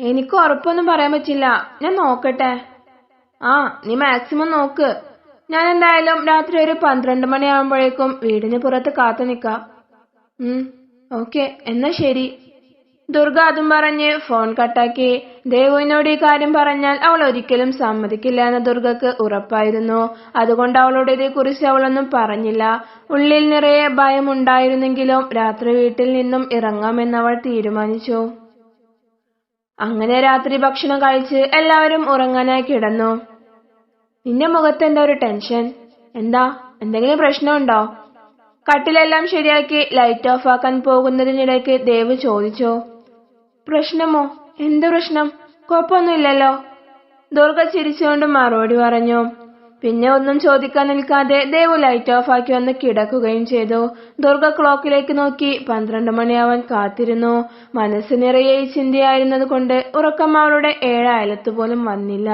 എനിക്ക് ഉറപ്പൊന്നും പറയാൻ പറ്റില്ല. ഞാൻ നോക്കട്ടെ. ആ നീ മാക്സിമം നോക്ക്. ഞാൻ എന്തായാലും രാത്രി ഒരു പന്ത്രണ്ട് മണിയാകുമ്പോഴേക്കും വീടിന് പുറത്ത് കാത്തു നിക്കാം. ഉം ഓക്കെ എന്നാ ശരി. ദുർഗ അതും പറഞ്ഞ് ഫോൺ കട്ടാക്കി. ദേവുവിനോട് ഈ കാര്യം പറഞ്ഞാൽ അവൾ ഒരിക്കലും സമ്മതിക്കില്ല എന്ന ദുർഗക്ക് ഉറപ്പായിരുന്നു. അതുകൊണ്ട് അവളോട് ഇതേക്കുറിച്ച് അവളൊന്നും പറഞ്ഞില്ല. ഉള്ളിൽ നിറയെ ഭയമുണ്ടായിരുന്നെങ്കിലും രാത്രി വീട്ടിൽ നിന്നും ഇറങ്ങാമെന്ന് അവൾ തീരുമാനിച്ചു. അങ്ങനെ രാത്രി ഭക്ഷണം കഴിച്ച് എല്ലാവരും ഉറങ്ങാനായി കിടന്നു. നിന്റെ മുഖത്ത് എന്താ ഒരു ടെൻഷൻ എന്താ? എന്തെങ്കിലും പ്രശ്നമുണ്ടോ? കട്ടിലെല്ലാം ശരിയാക്കി ലൈറ്റ് ഓഫ് ആക്കാൻ പോകുന്നതിനിടയ്ക്ക് ദേവ് ചോദിച്ചു. പ്രശ്നമോ? എന്ത് പ്രശ്നം? കുഴപ്പമൊന്നുമില്ലല്ലോ. ദുർഗ ചിരിച്ചുകൊണ്ട് മറുപടി പറഞ്ഞു. പിന്നെ ഒന്നും ചോദിക്കാൻ നിൽക്കാതെ ദേവു ലൈറ്റ് ഓഫ് ആക്കി വന്ന് കിടക്കുകയും ചെയ്തു. ദുർഗ ക്ലോക്കിലേക്ക് നോക്കി പന്ത്രണ്ട് മണിയാവാൻ കാത്തിരുന്നു. മനസ്സ് നിറയെ ചിന്തയായിരുന്നത് കൊണ്ട് ഉറക്കം അവളുടെ ഏഴായാലത്ത് പോലും വന്നില്ല.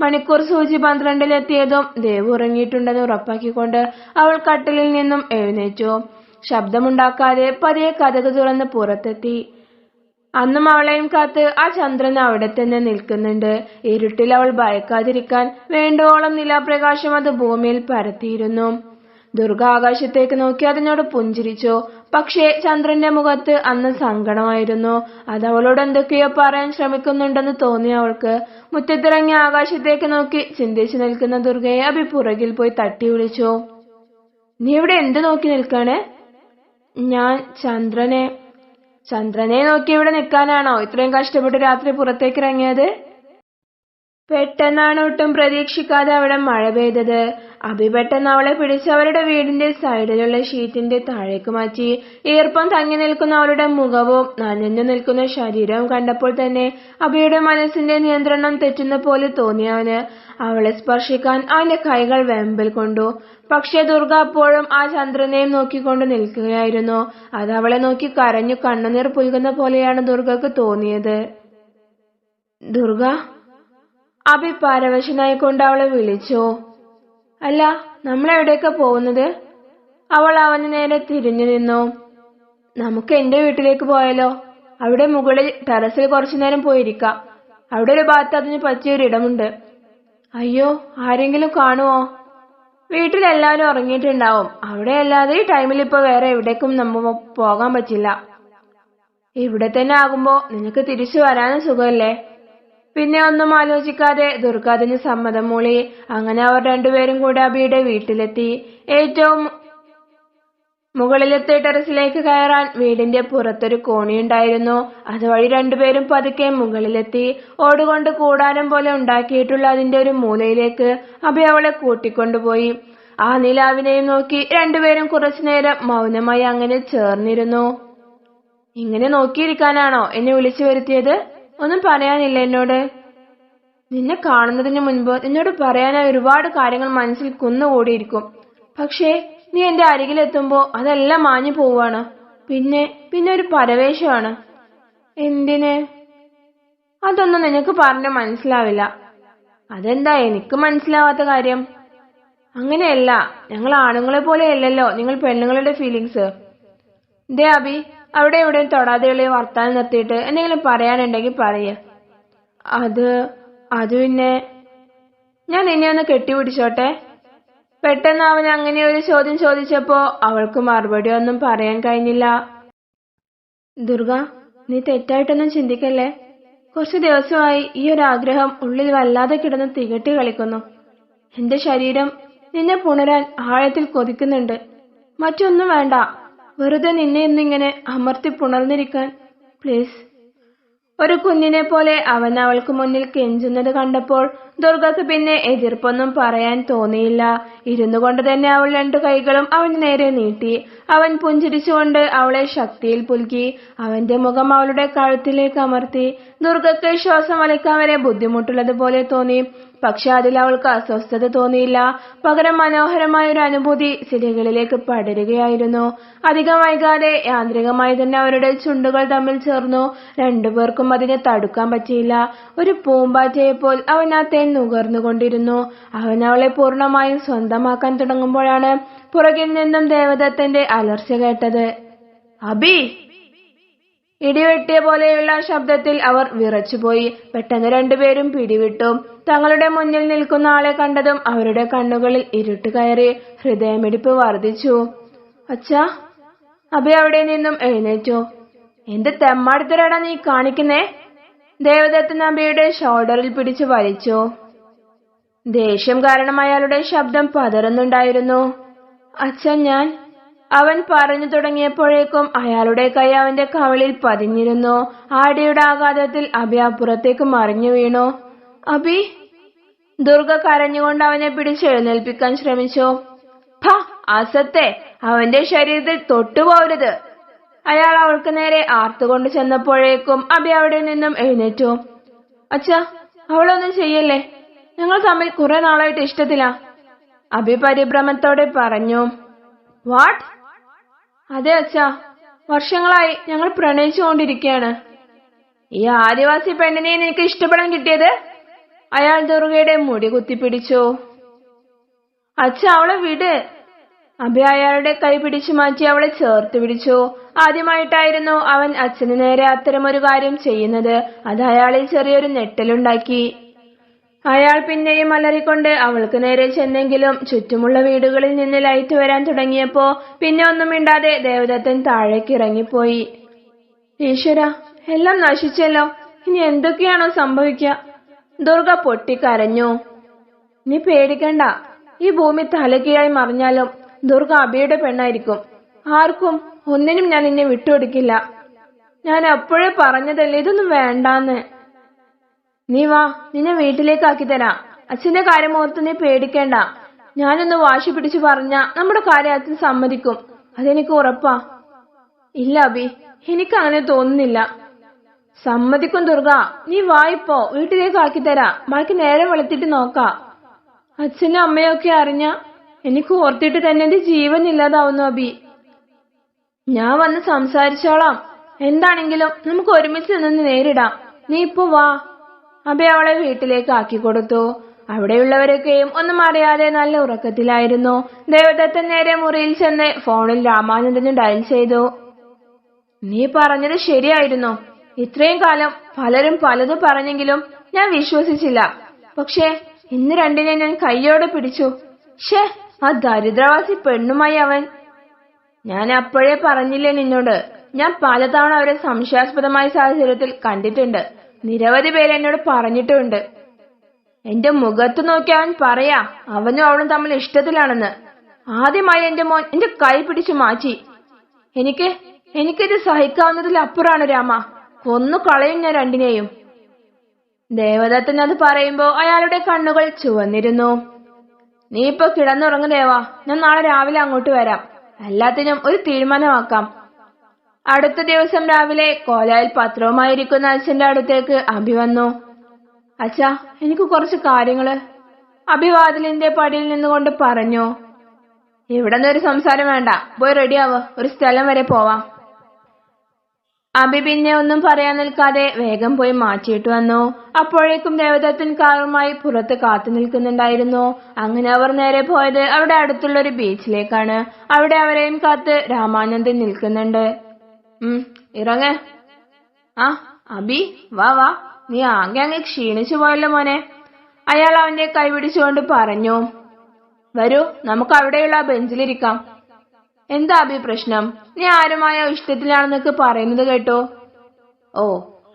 മണിക്കൂർ സൂചി പന്ത്രണ്ടിലെത്തിയതും ദേവു ഉറങ്ങിയിട്ടുണ്ടെന്ന് ഉറപ്പാക്കിക്കൊണ്ട് അവൾ കട്ടിലിൽ നിന്നും എഴുന്നേറ്റു. ശബ്ദമുണ്ടാക്കാതെ പതിയെ കഥക് തുറന്ന് പുറത്തെത്തി. അന്നും അവളെയും കാത്ത് ആ ചന്ദ്രൻ അവിടെ തന്നെ നിൽക്കുന്നുണ്ട്. ഇരുട്ടിൽ അവൾ ഭയക്കാതിരിക്കാൻ വേണ്ടോളം നിലാപ്രകാശം അത് ഭൂമിയിൽ പരത്തിയിരുന്നു. ദുർഗ ആകാശത്തേക്ക് നോക്കി അതിനോട് പുഞ്ചിരിച്ചു. പക്ഷേ ചന്ദ്രന്റെ മുഖത്ത് അന്ന് സങ്കടമായിരുന്നു. അത് അവളോട് എന്തൊക്കെയോ പറയാൻ ശ്രമിക്കുന്നുണ്ടെന്ന് തോന്നി അവൾക്ക് മുറ്റത്തിറങ്ങി ആകാശത്തേക്ക് നോക്കി ചിന്തിച്ചു നിൽക്കുന്ന ദുർഗയെ അഭി പുറകിൽ പോയി തട്ടി വിളിച്ചു. നീ ഇവിടെ എന്ത് നോക്കി നിൽക്കാണ്? ഞാൻ ചന്ദ്രനെ ചന്ദ്രനെ നോക്കി ഇവിടെ നിൽക്കാനാണോ? ഇത്രയും കഷ്ടപ്പെട്ട് രാത്രി പുറത്തേക്ക് ഇറങ്ങിയത്? പെട്ടെന്നാണ് ഒട്ടും പ്രതീക്ഷിക്കാതെ അവിടെ മഴ പെയ്തത്. അഭി പെട്ടെന്ന് അവളെ പിടിച്ച് അവരുടെ വീടിന്റെ സൈഡിലുള്ള ഷീറ്റിന്റെ താഴേക്ക് മാറ്റി. ഈർപ്പം തങ്ങി നിൽക്കുന്ന അവളുടെ മുഖവും നനഞ്ഞു നിൽക്കുന്ന ശരീരവും കണ്ടപ്പോൾ തന്നെ അഭിയുടെ മനസ്സിന്റെ നിയന്ത്രണം തെറ്റുന്ന പോലെ തോന്നിയവന്. അവളെ സ്പർശിക്കാൻ അവന്റെ കൈകൾ വെമ്പിൽ കൊണ്ടു. പക്ഷെ ദുർഗ അപ്പോഴും ആ ചന്ദ്രനെയും നോക്കിക്കൊണ്ട് നിൽക്കുകയായിരുന്നു. അത് അവളെ നോക്കി കരഞ്ഞു കണ്ണുനീർ പുൽകുന്ന പോലെയാണ് ദുർഗക്ക് തോന്നിയത്. ദുർഗ? അഭി പാരവശനായിക്കൊണ്ട് അവളെ വിളിച്ചു. അല്ല നമ്മളെവിടേക്കാ പോകുന്നത്? അവൾ അവന് നേരെ തിരിഞ്ഞു നിന്നു. നമുക്ക് എന്റെ വീട്ടിലേക്ക് പോയാലോ? അവിടെ മുകളിൽ ടെറസിൽ കുറച്ചു നേരം പോയിരിക്കാം. അവിടെ ഒരു ഭാഗത്ത് അതിന് പറ്റിയൊരു ഇടമുണ്ട് അയ്യോ ആരെങ്കിലും കാണുമോ വീട്ടിലെല്ലാവരും ഉറങ്ങിയിട്ടുണ്ടാവും. അവിടെ അല്ലാതെ ഈ ടൈമിൽ ഇപ്പൊ വേറെ എവിടേക്കും നമ്മ പോകാൻ പറ്റില്ല. ഇവിടെ തന്നെ ആകുമ്പോ നിനക്ക് തിരിച്ചു വരാനും സുഖമല്ലേ? പിന്നെ ഒന്നും ആലോചിക്കാതെ ദുർഗാദിന് സമ്മതം മൂളി. അങ്ങനെ അവർ രണ്ടുപേരും കൂടെ അബിയുടെ വീട്ടിലെത്തി. ഏറ്റവും മുകളിലെത്തി ടെറസിലേക്ക് കയറാൻ വീടിന്റെ പുറത്തൊരു കോണിയുണ്ടായിരുന്നു. അതുവഴി രണ്ടുപേരും പതുക്കെ മുകളിലെത്തി. ഓടുകൊണ്ട് കൂടാരം പോലെ ഉണ്ടാക്കിയിട്ടുള്ള അതിന്റെ ഒരു മൂലയിലേക്ക് അബി അവളെ കൂട്ടിക്കൊണ്ടുപോയി. ആ നിലാവിനെയും നോക്കി രണ്ടുപേരും കുറച്ചുനേരം മൗനമായി അങ്ങനെ ചേർന്നിരുന്നു. ഇങ്ങനെ നോക്കിയിരിക്കാനാണോ എന്നെ വിളിച്ചു വരുത്തിയത്? ഒന്നും പറയാനില്ല എന്നോട്. നിന്നെ കാണുന്നതിന് മുൻപ് നിന്നോട് പറയാനായി ഒരുപാട് കാര്യങ്ങൾ മനസ്സിൽ കുന്നുകൂടിയിരിക്കും പക്ഷേ നീ എന്റെ അരികിലെത്തുമ്പോ അതെല്ലാം മാഞ്ഞു പോവാണ്. പിന്നെ പിന്നെ ഒരു പരവേശമാണ്. എന്തിന്? അതൊന്നും നിനക്ക് പറഞ്ഞ മനസ്സിലാവില്ല. അതെന്താ എനിക്ക് മനസ്സിലാവാത്ത കാര്യം? അങ്ങനെയല്ല ഞങ്ങൾ ആണുങ്ങളെ പോലെയല്ലല്ലോ നിങ്ങൾ പെണ്ണുങ്ങളുടെ ഫീലിങ്സ് ദേ അബി അവിടെ ഇവിടെ തൊടാതെയുള്ള വർത്താനം നിർത്തിയിട്ട് എന്തെങ്കിലും പറയാനുണ്ടെങ്കിൽ പറയ. അത് അത് പിന്നെ ഞാൻ നിന്നെ ഒന്ന് കെട്ടിപിടിച്ചോട്ടെ പെട്ടെന്ന് അവൻ അങ്ങനെ ഒരു ചോദ്യം ചോദിച്ചപ്പോ അവൾക്ക് മറുപടി ഒന്നും പറയാൻ കഴിഞ്ഞില്ല. ദുർഗ നീ തെറ്റായിട്ടൊന്നും ചിന്തിക്കല്ലേ? കുറച്ചു ദിവസമായി ഈ ഒരു ആഗ്രഹം ഉള്ളിൽ വല്ലാതെ കിടന്ന് തികട്ടി കളിക്കുന്നു. എന്റെ ശരീരം നിന്നെ പുണരാൻ ആഴത്തിൽ കൊതിക്കുന്നുണ്ട്. മറ്റൊന്നും വേണ്ട. വെറുതെ നിന്നെ ഇന്നിങ്ങനെ അമർത്തി പുണർന്നിരിക്കാൻ പ്ലീസ് ഒരു കുഞ്ഞിനെ പോലെ അവൻ അവൾക്ക് മുന്നിൽ കെഞ്ചുന്നത് കണ്ടപ്പോൾ ദുർഗക്ക് പിന്നെ എതിർപ്പൊന്നും പറയാൻ തോന്നിയില്ല. ഇരുന്നു കൊണ്ട് തന്നെ അവൾ രണ്ടു കൈകളും അവൻ നേരെ നീട്ടി. അവൻ പുഞ്ചിരിച്ചുകൊണ്ട് അവളെ ശക്തിയിൽ പുൽകി. അവന്റെ മുഖം അവളുടെ കഴുത്തിലേക്ക് അമർത്തി. ദുർഗക്ക് ശ്വാസം വലിക്കാൻ വരെ ബുദ്ധിമുട്ടുള്ളതുപോലെ തോന്നി. പക്ഷെ അതിൽ അവൾക്ക് അസ്വസ്ഥത തോന്നിയില്ല. പകരം മനോഹരമായ ഒരു അനുഭൂതി സിരകളിലേക്ക് പടരുകയായിരുന്നു. അധികം വൈകാതെ യാന്ത്രികമായി തന്നെ അവരുടെ ചുണ്ടുകൾ തമ്മിൽ ചേർന്നു. രണ്ടുപേർക്കും അതിനെ തടുക്കാൻ പറ്റിയില്ല. ഒരു പൂമ്പാറ്റയെപ്പോൾ അവൻ ആ തേൻ നുകർന്നുകൊണ്ടിരുന്നു. അവൻ അവളെ പൂർണമായും സ്വന്തമാക്കാൻ തുടങ്ങുമ്പോഴാണ് പുറകിൽ നിന്നും ദേവദത്തന്റെ അലർച്ച കേട്ടത്. അബി! ഇടിവെട്ടിയ പോലെയുള്ള ശബ്ദത്തിൽ അവർ വിറച്ചുപോയി. പെട്ടെന്ന് രണ്ടുപേരും പിടിവിട്ടു. തങ്ങളുടെ മുന്നിൽ നിൽക്കുന്ന ആളെ കണ്ടതും അവരുടെ കണ്ണുകളിൽ ഇരുട്ട് കയറി ഹൃദയമിടിപ്പ് വർദ്ധിച്ചു. അച്ഛ അബി അവിടെ നിന്നും എഴുന്നേറ്റു. എന്ത് തെമ്മാടിത്തരാടാ നീ കാണിക്കുന്നേ? ദേവദത്തൻ നമ്പിയുടെ ഷോൾഡറിൽ പിടിച്ചു വലിച്ചു. ദേഷ്യം കാരണം അയാളുടെ ശബ്ദം പതറുന്നുണ്ടായിരുന്നു. അച്ഛൻ ഞാൻ. അവൻ പറഞ്ഞു തുടങ്ങിയപ്പോഴേക്കും അയാളുടെ കൈ അവന്റെ കവളിൽ പതിഞ്ഞിരുന്നു. ആടിയുടെ ആഘാതത്തിൽ അബി അപ്പുറത്തേക്ക് മറിഞ്ഞു വീണു. അബി ദുർഗ കരഞ്ഞുകൊണ്ട് അവനെ പിടിച്ച് എഴുന്നേൽപ്പിക്കാൻ ശ്രമിച്ചു. അസത്തെ അവന്റെ ശരീരത്തിൽ തൊട്ടുപോകരുത്. അയാൾ അവൾക്ക് നേരെ ആർത്തുകൊണ്ട് ചെന്നപ്പോഴേക്കും അബി അവിടെ നിന്നും എഴുന്നേറ്റു. അച്ഛാ അവളൊന്നും ചെയ്യല്ലേ? ഞങ്ങൾ തമ്മിൽ കുറെ നാളായിട്ട് ഇഷ്ടത്തിലാ. അബി പരിഭ്രമത്തോടെ പറഞ്ഞു. വാട്ട് അതെ അച്ഛാ വർഷങ്ങളായി ഞങ്ങൾ പ്രണയിച്ചുകൊണ്ടിരിക്കുകയാണ് ഈ ആദിവാസി പെണ്ണിനെ നിനക്ക് ഇഷ്ടപ്പെടാൻ കിട്ടിയത്? അയാൾ ദുർഗയുടെ മുടി കുത്തിപ്പിടിച്ചു. അച്ഛ അവളെ വിട്. അഭി അയാളുടെ കൈ പിടിച്ചു മാറ്റി അവളെ ചേർത്ത് പിടിച്ചു. ആദ്യമായിട്ടായിരുന്നു അവൻ അച്ഛന് നേരെ അത്തരമൊരു കാര്യം ചെയ്യുന്നത്. അത് അയാളിൽ ചെറിയൊരു നെട്ടലുണ്ടാക്കി അയാൾ പിന്നെയും അലറിക്കൊണ്ട് അവൾക്ക് നേരെ ചെന്നെങ്കിലും ചുറ്റുമുള്ള വീടുകളിൽ നിന്ന് ലൈറ്റ് വരാൻ തുടങ്ങിയപ്പോ പിന്നെ ഒന്നും മിണ്ടാതെ ദേവദത്തൻ താഴേക്ക് ഇറങ്ങിപ്പോയി ഈശ്വര എല്ലാം നശിച്ചല്ലോ. ഇനി എന്തൊക്കെയാണോ സംഭവിക്കുക ദുർഗ പൊട്ടിക്കരഞ്ഞു. നീ പേടിക്കണ്ട. ഈ ഭൂമി തലകീഴായി മറിഞ്ഞാലും ദുർഗ അബിയുടെ പെണ്ണായിരിക്കും. ആർക്കും ഒന്നിനും ഞാൻ നിന്നെ വിട്ടുകൊടുക്കില്ല. ഞാൻ അപ്പോഴേ പറഞ്ഞതല്ലേ ഇതൊന്നും വേണ്ടാന്ന്. നീ വാ നിന്നെ വീട്ടിലേക്കാക്കി തരാം. അച്ഛന്റെ കാര്യം ഓർത്ത് നീ പേടിക്കേണ്ട. ഞാനൊന്ന് വാശി പിടിച്ചു പറഞ്ഞ നമ്മുടെ കാര്യം അച്ഛൻ സമ്മതിക്കും. അതെനിക്ക് ഉറപ്പാ. ഇല്ല അബി എനിക്ക് അങ്ങനെ തോന്നുന്നില്ല. സമ്മതിക്കും ദുർഗ. നീ വായിപ്പോ വീട്ടിലേക്ക് ആക്കി തരാം. ബാക്കി നേരെ വെളുത്തിട്ട് നോക്കാം. അച്ഛനും അമ്മയൊക്കെ അറിഞ്ഞ എനിക്ക് ഓർത്തിട്ട് തന്നെ എന്റെ ജീവൻ ഇല്ലാതാവുന്നു അബി. ഞാൻ വന്ന് സംസാരിച്ചോളാം. എന്താണെങ്കിലും നമുക്ക് ഒരുമിച്ച് നിന്ന് നേരിടാം. നീ ഇപ്പൊ വാ. അബി അവളെ വീട്ടിലേക്ക് ആക്കി കൊടുത്തു. അവിടെയുള്ളവരൊക്കെയും ഒന്നും അറിയാതെ നല്ല ഉറക്കത്തിലായിരുന്നു. ദേവദത്തൻ നേരെ മുറിയിൽ ചെന്ന് ഫോണിൽ രാമാനന്ദന് ഡയൽ ചെയ്തു. നീ പറഞ്ഞത് ശരിയായിരുന്നു. ഇത്രയും കാലം പലരും പലതും പറഞ്ഞെങ്കിലും ഞാൻ വിശ്വസിച്ചില്ല. പക്ഷേ ഇന്ന് രണ്ടിനെ ഞാൻ കയ്യോടെ പിടിച്ചു. ഷേ ആ ദരിദ്രവാസി പെണ്ണുമായി അവൻ ഞാൻ അപ്പോഴേ പറഞ്ഞില്ലേ നിന്നോട്? ഞാൻ പലതവണ അവരെ സംശയാസ്പദമായ സാഹചര്യത്തിൽ കണ്ടിട്ടുണ്ട്. നിരവധി പേര് എന്നോട് പറഞ്ഞിട്ടുമുണ്ട് എന്റെ മുഖത്ത് നോക്കി അവൻ പറയാ അവനും അവളും തമ്മിൽ ഇഷ്ടത്തിലാണെന്ന്. ആദ്യമായി എന്റെ മോൻ എന്റെ കൈ പിടിച്ചു മാറ്റി. എനിക്ക് എനിക്കിത് സഹിക്കാവുന്നതിൽ അപ്പുറാണ് രാമ. കൊന്നു കളയും ഞാൻ രണ്ടിനെയും. ദേവദത്തൻ അത് പറയുമ്പോ അയാളുടെ കണ്ണുകൾ ചുവന്നിരുന്നു. നീ ഇപ്പൊ കിടന്നുറങ്ങു ദേവാ ഞാൻ നാളെ രാവിലെ അങ്ങോട്ട് വരാം. എല്ലാത്തിനും ഒരു തീരുമാനമാക്കാം. അടുത്ത ദിവസം രാവിലെ കോലായിൽ പത്രവുമായിരിക്കുന്ന അച്ഛന്റെ അടുത്തേക്ക് അഭി വന്നു. അച്ഛാ എനിക്ക് കുറച്ച് കാര്യങ്ങൾ. അഭിവാതിലിന്റെ പടിയിൽ നിന്നുകൊണ്ട് പറഞ്ഞു. ഇവിടെ നിന്നൊരു സംസാരം വേണ്ട. പോയി റെഡിയാവ്. ഒരു സ്ഥലം വരെ പോവാം. അബി പിന്നെ ഒന്നും പറയാൻ നിൽക്കാതെ വേഗം പോയി മാറ്റിയിട്ട് വന്നു. അപ്പോഴേക്കും ദേവദത്തൻ കാറുമായി പുറത്ത് കാത്തു നിൽക്കുന്നുണ്ടായിരുന്നു. അങ്ങനെ അവർ നേരെ പോയത് അവിടെ അടുത്തുള്ള ഒരു ബീച്ചിലേക്കാണ്. അവിടെ അവരെയും കാത്ത് രാമാനന്ദൻ നിൽക്കുന്നുണ്ട്. ഉം ഇറങ്ങ. ആ അബി വാ വാ. നീ ആകെ അങ്ങ് ക്ഷീണിച്ചു പോയല്ലോ മോനെ. അയാൾ അവന്റെ കൈ പിടിച്ചുകൊണ്ട് പറഞ്ഞു വരൂ നമുക്ക് അവിടെയുള്ള ബെഞ്ചിലിരിക്കാം. എന്താ അഭി പ്രശ്നം? നീ ആരുമായ ഇഷ്ടത്തിലാണെന്നൊക്കെ പറയുന്നത് കേട്ടോ? ഓ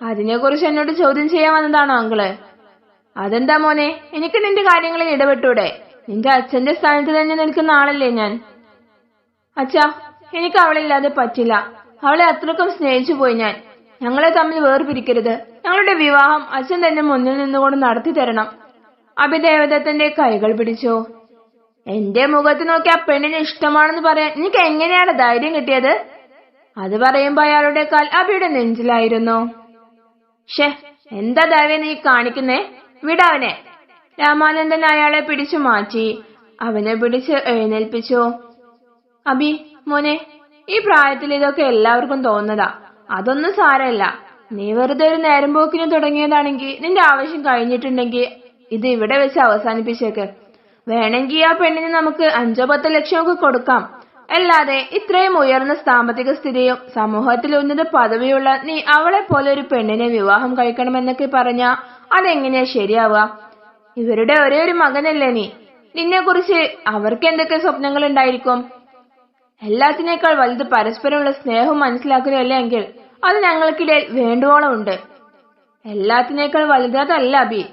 അതിനെക്കുറിച്ച് എന്നോട് ചോദ്യം ചെയ്യാൻ വന്നതാണോ അങ്കിൾ? അതെന്താ മോനെ? എനിക്ക് നിന്റെ കാര്യങ്ങളിൽ ഇടപെട്ടൂടെ. നിന്റെ അച്ഛന്റെ സ്ഥാനത്ത് തന്നെ നിൽക്കുന്ന ആളല്ലേ ഞാൻ. അച്ഛാ എനിക്ക് അവളില്ലാതെ പറ്റില്ല. അവളെ അത്രക്കും സ്നേഹിച്ചു പോയി ഞാൻ. ഞങ്ങളെ തമ്മിൽ വേർപിരിക്കരുത്. ഞങ്ങളുടെ വിവാഹം അച്ഛൻ തന്നെ മുന്നിൽ നിന്നുകൊണ്ട് നടത്തി തരണം അഭിദേവദത്തന്റെ കൈകൾ പിടിച്ചു. എന്റെ മുഖത്ത് നോക്കി ആ പെണ്ണിന് ഇഷ്ടമാണെന്ന് പറയാൻ എനിക്ക് എങ്ങനെയാണ് ധൈര്യം കിട്ടിയത്? അത് പറയുമ്പോ അയാളുടെ കാൽ അബിയുടെ നെഞ്ചിലായിരുന്നു. ഷേ എന്താ ധൈര്യം നീ കാണിക്കുന്നേ? വിടവനെ രാമാനന്ദൻ അയാളെ പിടിച്ചു മാറ്റി. അവനെ പിടിച്ച് എഴുന്നേൽപ്പിച്ചു. അബി മോനെ ഈ പ്രായത്തിൽ ഇതൊക്കെ എല്ലാവർക്കും തോന്നുന്നതാ. അതൊന്നും സാരമില്ല. നീ വെറുതെ ഒരു നേരം പോക്കിന് തുടങ്ങിയതാണെങ്കിൽ നിന്റെ ആവശ്യം കഴിഞ്ഞിട്ടുണ്ടെങ്കിൽ ഇത് ഇവിടെ വെച്ച് അവസാനിപ്പിച്ചേക്ക്. വേണമെങ്കിൽ ആ പെണ്ണിന് നമുക്ക് അഞ്ചോ പത്തോ ലക്ഷം ഒക്കെ കൊടുക്കാം. അല്ലാതെ ഇത്രയും ഉയർന്ന സാമ്പത്തിക സ്ഥിതിയും സമൂഹത്തിൽ ഉന്നത പദവിയുള്ള നീ അവളെ പോലെ ഒരു പെണ്ണിനെ വിവാഹം കഴിക്കണമെന്നൊക്കെ പറഞ്ഞ അതെങ്ങനെയാ ശരിയാവുക? ഇവരുടെ ഒരേ ഒരു മകനല്ലേ നീ. നിന്നെ കുറിച്ച് അവർക്ക് എന്തൊക്കെ സ്വപ്നങ്ങൾ ഉണ്ടായിരിക്കും എല്ലാത്തിനേക്കാൾ വലുത് പരസ്പരമുള്ള സ്നേഹം മനസ്സിലാക്കലല്ലേ എങ്കിൽ അത് ഞങ്ങൾക്കിടയിൽ വേണ്ടുവോളം ഉണ്ട് എല്ലാത്തിനേക്കാൾ വലുത് അതല്ല അബി.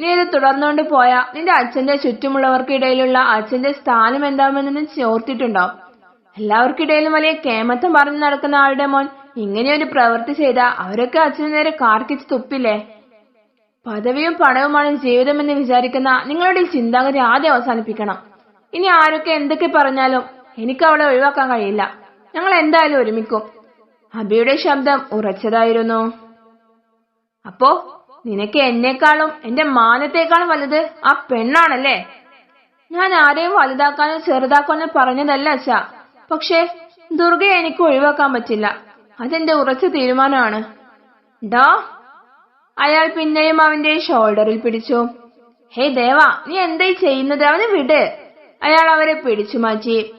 നീ ഇത് തുടർന്നുകൊണ്ട് പോയാ. നിന്റെ അച്ഛന്റെ ചുറ്റുമുള്ളവർക്കിടയിലുള്ള അച്ഛന്റെ സ്ഥാനം എന്താവുമെന്ന് ചോർത്തിട്ടുണ്ടോ? എല്ലാവർക്കിടയിലും വലിയ കേമത്തം പറഞ്ഞു നടക്കുന്ന ആളുടെ മോൻ ഇങ്ങനെയൊരു പ്രവൃത്തി ചെയ്ത അവരൊക്കെ അച്ഛനു നേരെ കാർക്കിച്ച് തുപ്പില്ലേ? പദവിയും പണവുമാണ് ജീവിതമെന്ന് വിചാരിക്കുന്ന നിങ്ങളുടെ ഈ ചിന്താഗതി ആദ്യം അവസാനിപ്പിക്കണം. ഇനി ആരൊക്കെ എന്തൊക്കെ പറഞ്ഞാലും എനിക്ക് അവളെ ഒഴിവാക്കാൻ കഴിയില്ല. ഞങ്ങൾ എന്തായാലും ഒരുമിക്കും. അബിയുടെ ശബ്ദം ഉറച്ചതായിരുന്നു. അപ്പോ നിനക്ക് എന്നെക്കാളും എന്റെ മാനത്തെക്കാളും വലുത് ആ പെണ്ണാണല്ലേ? ഞാൻ ആരെയും വലുതാക്കാനോ ചെറുതാക്കാനോ പറഞ്ഞതല്ല അച്ഛ. പക്ഷേ ദുർഗയെ എനിക്ക് ഒഴിവാക്കാൻ പറ്റില്ല. അതെന്റെ ഉറച്ച തീരുമാനമാണ്. ഡോ അയാൾ പിന്നെയും അവന്റെ ഷോൾഡറിൽ പിടിച്ചു. ഹേ ദേവ നീ എന്തായി ചെയ്യുന്നത്? അവനെ വിട്. അയാൾ അവരെ പിടിച്ചു മാറ്റി.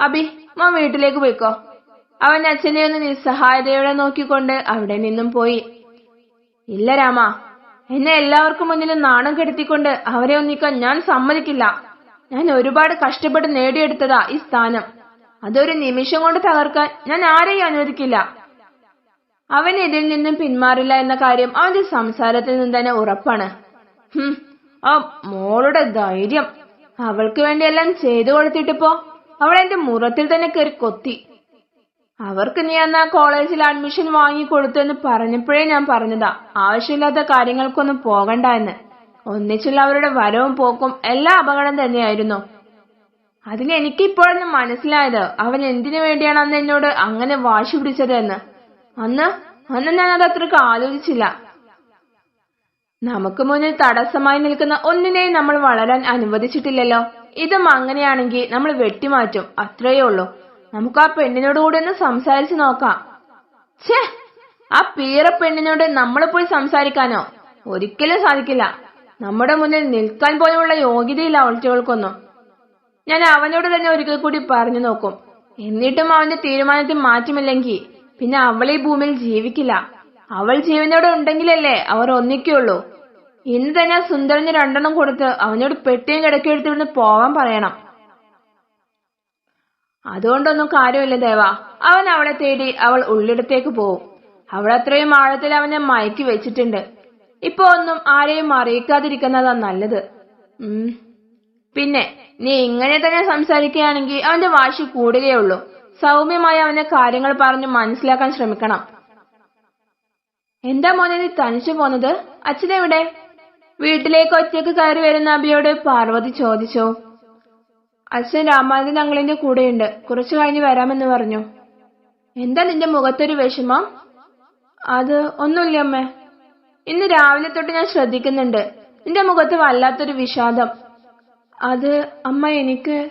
അബി മാ വീട്ടിലേക്ക് പോയിക്കോ. അവൻ അച്ഛനെ ഒന്ന് നിസ്സഹായതയോടെ നോക്കിക്കൊണ്ട് അവിടെ നിന്നും പോയി. ഇല്ല രാമ എന്നെ എല്ലാവർക്കും മുന്നിലും നാണം കെടുത്തിക്കൊണ്ട് അവരെ ഒന്നിക്കാൻ ഞാൻ സമ്മതിക്കില്ല. ഞാൻ ഒരുപാട് കഷ്ടപ്പെട്ട് നേടിയെടുത്തതാ ഈ സ്ഥാനം. അതൊരു നിമിഷം കൊണ്ട് തകർക്കാൻ ഞാൻ ആരെയും അനുവദിക്കില്ല. അവൻ ഇതിൽ നിന്നും പിന്മാറില്ല എന്ന കാര്യം അവന്റെ സംസാരത്തിൽ നിന്ന് തന്നെ ഉറപ്പാണ്. ആ മോളുടെ ധൈര്യം. അവൾക്ക് വേണ്ടി എല്ലാം ചെയ്തു കൊടുത്തിട്ടിപ്പോ അവൾ എന്റെ മുറത്തിൽ തന്നെ കയറി കൊത്തി. അവർക്ക് നീ അന്ന് ആ കോളേജിൽ അഡ്മിഷൻ വാങ്ങി കൊടുത്തെന്ന് പറഞ്ഞപ്പോഴേ ഞാൻ പറഞ്ഞതാ ആവശ്യമില്ലാത്ത കാര്യങ്ങൾക്കൊന്നും പോകണ്ട എന്ന്. ഒന്നിച്ചുള്ള അവരുടെ വരവും പോക്കും എല്ലാ അപകടം തന്നെയായിരുന്നു. അതിന് ഇപ്പോഴൊന്നും മനസ്സിലായത് അവൻ എന്തിനു വേണ്ടിയാണ് അന്ന് എന്നോട് അങ്ങനെ വാശി പിടിച്ചത് എന്ന്. അന്ന് അന്ന് ഞാൻ അത് അത്രയ്ക്ക് ആലോചിച്ചില്ല. നമുക്ക് മുന്നിൽ തടസ്സമായി നിൽക്കുന്ന ഒന്നിനെയും നമ്മൾ വളരാൻ അനുവദിച്ചിട്ടില്ലല്ലോ. ഇതും അങ്ങനെയാണെങ്കിൽ നമ്മൾ വെട്ടിമാറ്റും അത്രയേ ഉള്ളൂ. നമുക്ക് ആ പെണ്ണിനോട് കൂടി ഒന്ന് സംസാരിച്ചു നോക്കാം. ഛേ ആ പീറ പെണ്ണിനോട് നമ്മൾ പോയി സംസാരിക്കാനോ? ഒരിക്കലും സാധിക്കില്ല. നമ്മുടെ മുന്നിൽ നിൽക്കാൻ പോലുള്ള യോഗ്യതയില്ല ഒളിച്ചുകൾക്കൊന്നും ഞാൻ അവനോട് തന്നെ ഒരിക്കൽ കൂടി പറഞ്ഞു നോക്കും. എന്നിട്ടും അവന്റെ തീരുമാനത്തിൽ മാറ്റമില്ലെങ്കിൽ പിന്നെ അവൾ ഈ ഭൂമിയിൽ ജീവിക്കില്ല. അവൾ ജീവനോട് ഉണ്ടെങ്കിലല്ലേ അവർ ഒന്നിക്കുള്ളൂ ഇന്ന് തന്നെ സുന്ദരന് രണ്ടെണ്ണം കൊടുത്ത് അവനോട് പെട്ടിയും കിടക്കെടുത്തിരുന്ന് പോവാൻ പറയണം. അതുകൊണ്ടൊന്നും കാര്യമില്ല ദേവ. അവൻ അവളെ തേടി അവൾ ഉള്ളിടത്തേക്ക് പോവും. അവളത്രയും ആഴത്തിൽ അവനെ മയക്കി വെച്ചിട്ടുണ്ട്. ഇപ്പൊ ഒന്നും ആരെയും അറിയിക്കാതിരിക്കുന്നതാ നല്ലത്. ഉം. പിന്നെ നീ ഇങ്ങനെ തന്നെ സംസാരിക്കുകയാണെങ്കിൽ അവന്റെ വാശി കൂടുകയുള്ളൂ. സൗമ്യമായി അവനെ കാര്യങ്ങൾ പറഞ്ഞു മനസ്സിലാക്കാൻ ശ്രമിക്കണം. എന്താ മോനെ നീ തനിച്ചു പോന്നത്? അച്ഛനെവിടെ? വീട്ടിലേക്ക് ഒറ്റയ്ക്ക് കയറി വരുന്ന അബിയോട് പാർവതി ചോദിച്ചു. അച്ഛൻ രാമാനന്ദൻ അങ്ങളിന്റെ കൂടെയുണ്ട്. കുറച്ചു കഴിഞ്ഞ് വരാമെന്ന് പറഞ്ഞു. എന്താ നിന്റെ മുഖത്തൊരു വിഷമം? അത് ഒന്നുമില്ല അമ്മേ. ഇന്ന് രാവിലെ തൊട്ട് ഞാൻ ശ്രദ്ധിക്കുന്നുണ്ട്. നിന്റെ മുഖത്ത് വല്ലാത്തൊരു വിഷാദം. അത് അമ്മ എനിക്ക്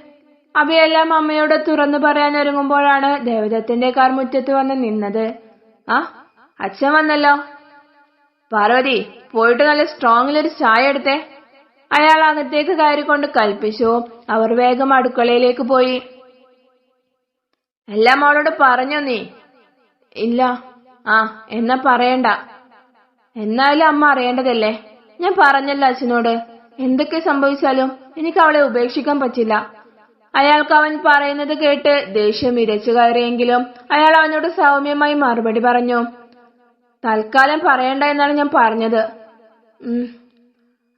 അവയെല്ലാം അമ്മയോട് തുറന്നു പറയാൻ ഒരുങ്ങുമ്പോഴാണ് ദേവദത്തിന്റെ കാർ മുറ്റത്ത് വന്ന് നിന്നത്. ആ അച്ഛൻ വന്നല്ലോ. പാർവതി പോയിട്ട് നല്ല സ്ട്രോങ്ങിലൊരു ചായ എടുത്തേ. അയാൾ അകത്തേക്ക് കയറിക്കൊണ്ട് കൽപ്പിച്ചു. അവർ വേഗം അടുക്കളയിലേക്ക് പോയി. എല്ലാം അവളോട് പറഞ്ഞോ നീ? ഇല്ല. ആ എന്നാ പറയണ്ട. എന്നാലും അമ്മ അറിയേണ്ടതല്ലേ? ഞാൻ പറഞ്ഞല്ലോ അച്ഛനോട്. എന്തൊക്കെ സംഭവിച്ചാലും എനിക്ക് അവളെ ഉപേക്ഷിക്കാൻ പറ്റില്ല. അയാൾക്ക് അവൻ പറയുന്നത് കേട്ട് ദേഷ്യം ഇരച്ചു കയറിയെങ്കിലും അയാൾ അവനോട് സൗമ്യമായി മറുപടി പറഞ്ഞു. തൽക്കാലം പറയണ്ട എന്നാണ് ഞാൻ പറഞ്ഞത്. ഉം.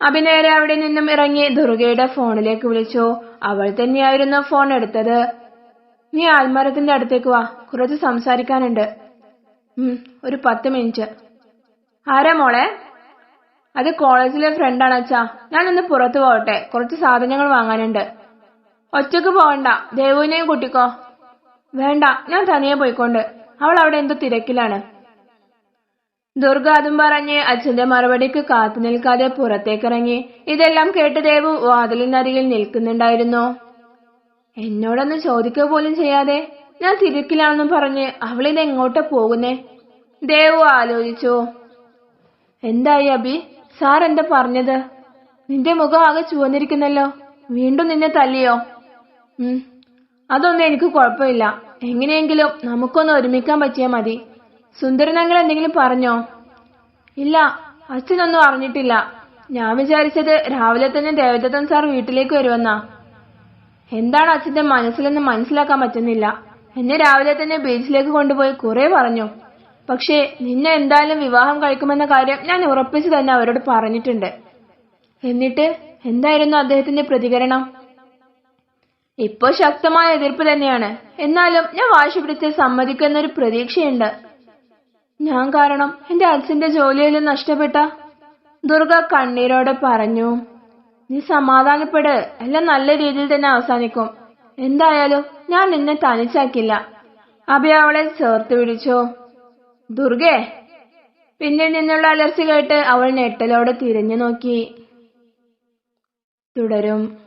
അഭിനേരെ അവിടെ നിന്നും ഇറങ്ങി ദുർഗയുടെ ഫോണിലേക്ക് വിളിച്ചു. അവൾ തന്നെയായിരുന്നു ഫോൺ എടുത്തത്. നീ ആൽമരത്തിന്റെ അടുത്തേക്ക് വാ. കുറച്ച് സംസാരിക്കാനുണ്ട്. ഒരു പത്ത് മിനിറ്റ്. ആരാ മോളെ? അത് കോളേജിലെ ഫ്രണ്ടാണ് അച്ഛാ. ഞാനൊന്ന് പുറത്തു പോകട്ടെ. കുറച്ച് സാധനങ്ങൾ വാങ്ങാനുണ്ട്. ഒറ്റയ്ക്ക് പോകണ്ട. ദേവുവിനെയും കൂട്ടിക്കോ. വേണ്ട. ഞാൻ തനിയെ പോയിക്കൊണ്ട്. അവൾ അവിടെ എന്തോ തിരക്കിലാണ്. ദുർഗ അതും പറഞ്ഞ് അച്ഛന്റെ മറുപടിക്ക് കാത്തു നിൽക്കാതെ പുറത്തേക്കിറങ്ങി. ഇതെല്ലാം കേട്ട് ദേവു വാതിലിനരികിൽ നിൽക്കുന്നുണ്ടായിരുന്നു. എന്നോടൊന്ന് ചോദിക്കുക പോലും ചെയ്യാതെ ഞാൻ തിരക്കിലാണെന്നും പറഞ്ഞ് അവളിത് എങ്ങോട്ടാ പോകുന്നേ? ദേവു ആലോചിച്ചു. എന്തായി അബി? സാർ എന്താ പറഞ്ഞത്? നിന്റെ മുഖം ആകെ ചുവന്നിരിക്കുന്നല്ലോ. വീണ്ടും നിന്നെ തല്ലിയോ? ഉം. അതൊന്നും എനിക്ക് കുഴപ്പമില്ല. എങ്ങനെയെങ്കിലും നമുക്കൊന്ന് ഒരുമിക്കാൻ പറ്റിയാ മതി. സുന്ദരനങ്ങൾ എന്തെങ്കിലും പറഞ്ഞോ? ഇല്ല അച്ഛനൊന്നും അറിഞ്ഞിട്ടില്ല. ഞാൻ വിചാരിച്ചത് രാവിലെ തന്നെ ദേവദത്തൻ സാർ വീട്ടിലേക്ക് വരുമെന്നാ. എന്താണ് അച്ഛന്റെ മനസ്സിലെന്ന് മനസ്സിലാക്കാൻ പറ്റുന്നില്ല. എന്നെ രാവിലെ തന്നെ ബീച്ചിലേക്ക് കൊണ്ടുപോയി കുറെ പറഞ്ഞു. പക്ഷേ നിന്നെ എന്തായാലും വിവാഹം കഴിക്കുമെന്ന കാര്യം ഞാൻ ഉറപ്പിച്ചു തന്നെ അവരോട് പറഞ്ഞിട്ടുണ്ട്. എന്നിട്ട് എന്തായിരുന്നു അദ്ദേഹത്തിന്റെ പ്രതികരണം? ഇപ്പോ ശക്തമായ എതിർപ്പ് തന്നെയാണ്. എന്നാലും ഞാൻ വാശി പിടിച്ച് സമ്മതിക്കുന്നൊരു പ്രതീക്ഷയുണ്ട്. ഞാൻ കാരണം എന്റെ അച്ഛന്റെ ജോലിയെല്ലാം നഷ്ടപ്പെട്ട ദുർഗ കണ്ണീരോടെ പറഞ്ഞു. നീ സമാധാനപ്പെട്. എല്ലാം നല്ല രീതിയിൽ തന്നെ അവസാനിക്കും. എന്തായാലും ഞാൻ നിന്നെ തനിച്ചാക്കില്ല. അഭി അവളെ ചേർത്ത് പിടിച്ചു. ദുർഗേ. പിന്നിൽ നിന്നുള്ള അലർച്ച കേട്ട് അവൾ ഞെട്ടലോടെ തിരിഞ്ഞു നോക്കി തുടരും.